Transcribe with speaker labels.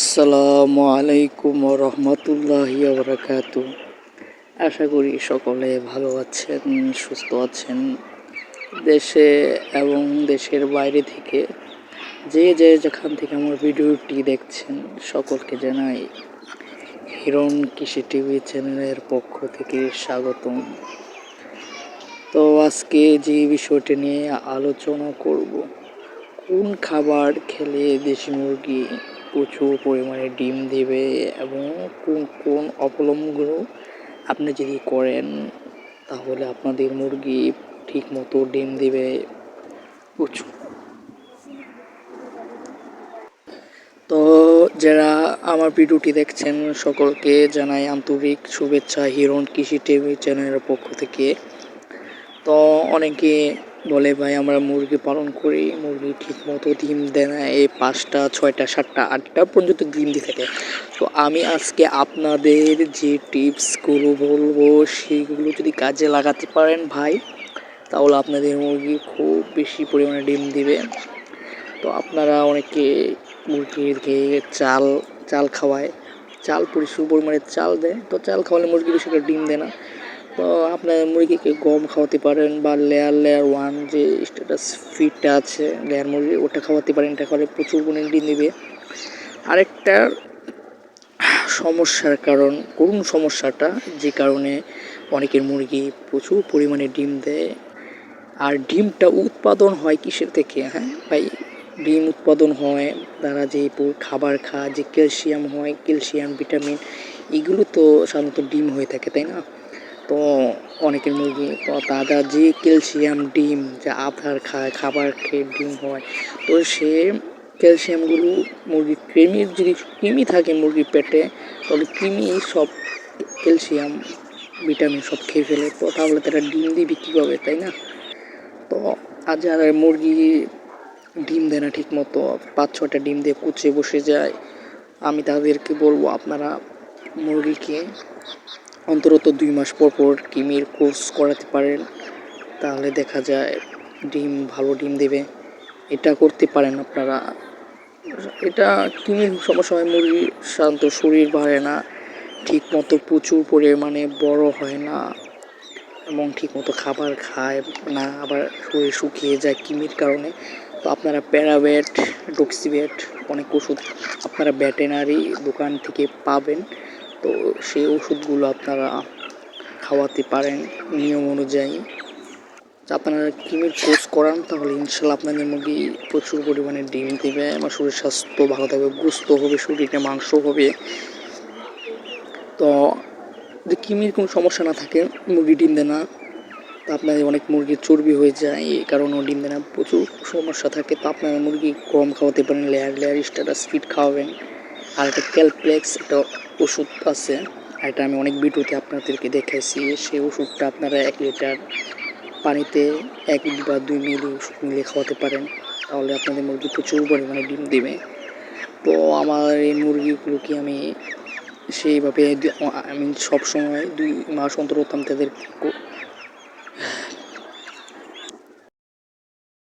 Speaker 1: আসসালামু আলাইকুম রহমতুল্লাহি বরকাত আশা করি সকলে ভালো আছেন, সুস্থ আছেন। দেশে এবং দেশের বাইরে থেকে যে যে যেখান থেকে আমার ভিডিওটি দেখছেন, সকলকে জানাই হিরণ কৃষি টিভি চ্যানেলের পক্ষ থেকে স্বাগতম। তো আজকে যে বিষয়টি নিয়ে আলোচনা করব, কোন খাবার খেলে দেশি মুরগি প্রচুর পরিমাণে ডিম দেবে এবং কোন কোন অবলম্বনগুলো আপনি যদি করেন, তাহলে আপনাদের মুরগি ঠিক মতো ডিম দেবে। প্রচুর। তো যারা আমার ভিডিওটি দেখছেন, সকলকে জানাই আন্তরিক শুভেচ্ছা হিরণ কৃষি টিভি চ্যানেলের পক্ষ থেকে। তো অনেকে বলে, ভাই, আমরা মুরগি পালন করি, মুরগি ঠিক মতো ডিম দেয় না, এই পাঁচটা, ছয়টা, সাতটা, আটটা পর্যন্ত ডিম দিয়ে থাকে। তো আমি আজকে আপনাদের যে টিপসগুলো বলব সেইগুলো যদি কাজে লাগাতে পারেন ভাই, তাহলে আপনাদের মুরগি খুব বেশি পরিমাণে ডিম দিবে। তো আপনারা অনেকে মুরগিকে চাল চাল খাওয়ায়, চাল প্রচুর পরিমাণে চাল দেয়। তো চাল খাওয়ালে মুরগি বেশি করে ডিম দেয় না। তো আপনার মুরগিকে গম খাওয়াতে পারেন বা লেয়ার লেয়ার ওয়ান যে স্ট্যাটাস ফিডটা আছে লেয়ার মুরগি, ওটা খাওয়াতে পারেন, এটা খাওয়ালে প্রচুর পরিমাণে ডিম দেবে। আরেকটা সমস্যার কারণ, করুন সমস্যাটা, যে কারণে অনেকের মুরগি প্রচুর পরিমাণে ডিম দেয়। আর ডিমটা উৎপাদন হয় কিসের থেকে হ্যাঁ? ভাই, ডিম উৎপাদন হয়, তারা যে খাবার খায়, যে ক্যালসিয়াম হয়, ক্যালসিয়াম, ভিটামিন, এগুলো তো সাধারণত ডিম হয়ে থাকে, তাই না? তো অনেকের মুরগি, তো তারা যে ক্যালসিয়াম ডিম, যা আধার খায় খাবার খেয়ে ডিম হয়, তো সে ক্যালসিয়ামগুলো মুরগির কৃমির যদি কৃমি থাকে মুরগির পেটে, তাহলে কৃমি সব ক্যালসিয়াম, ভিটামিন সব খেয়ে ফেলে, তো তাহলে তারা ডিম দিবে কীভাবে তাই না? তো আর যারা মুরগি ডিম দেয় না ঠিক মতো পাঁচ ছটা ডিম দিয়ে কুচে বসে যায়। আমি তাদেরকে বলব আপনারা মুরগিকে অন্তত দুই মাস পর পর কিমির কোর্স করাতে পারেন, তাহলে দেখা যায় ডিম ভালো ডিম দেবে। এটা করতে পারেন আপনারা। এটা কিমির সমস্যা হয় মুরগি সাধারণত শরীর বাড়ে না ঠিক মতো প্রচুর পরিমাণে বড় হয় না এবং ঠিক মতো খাবার খায় না, আবার শরীর শুকিয়ে যায় কিমির কারণে। তো আপনারা প্যারাবেট ডক্সিবেট অনেক ওষুধ আপনারা ভেটেনারি দোকান থেকে পাবেন। তো সেই ওষুধগুলো আপনারা খাওয়াতে পারেন নিয়ম অনুযায়ী। আপনারা কিমির কোর্স করান? তাহলে ইনশাল্লাহ আপনাদের মুরগি প্রচুর পরিমাণে ডিম দেবে, আমার শরীর স্বাস্থ্য ভালো থাকবে গুস্ত হবে, শরীরে মাংস হবে। তো যদি কিমির কোনো সমস্যা না থাকে, মুরগি ডিম দেয় না, তো আপনাদের অনেক মুরগির চর্বি হয়ে যায়, এই কারণেও ডিম দেয় না, প্রচুর সমস্যা থাকে। তো আপনারা মুরগি কম খাওয়াতে পারেন লেয়ার লেয়ার স্ট্যাটাস ফিট খাওয়াবেন। আর একটা ক্যালপ্লেক্স একটা ওষুধ আছে। এটা আমি অনেক ভিডিওতে আপনাদেরকে দেখাইছি। সেই ওষুধটা আপনারা এক লিটার পানিতে এক বা দুই মিলি ওষুধ মিলিয়ে খাওয়াতে পারেন। তাহলে আপনাদের মুরগি প্রচুর পরিমাণে ডিম দেবে। তো আমার এই মুরগিগুলোকে আমি সেইভাবে আমি সবসময় দুই মাস অন্তর তাদের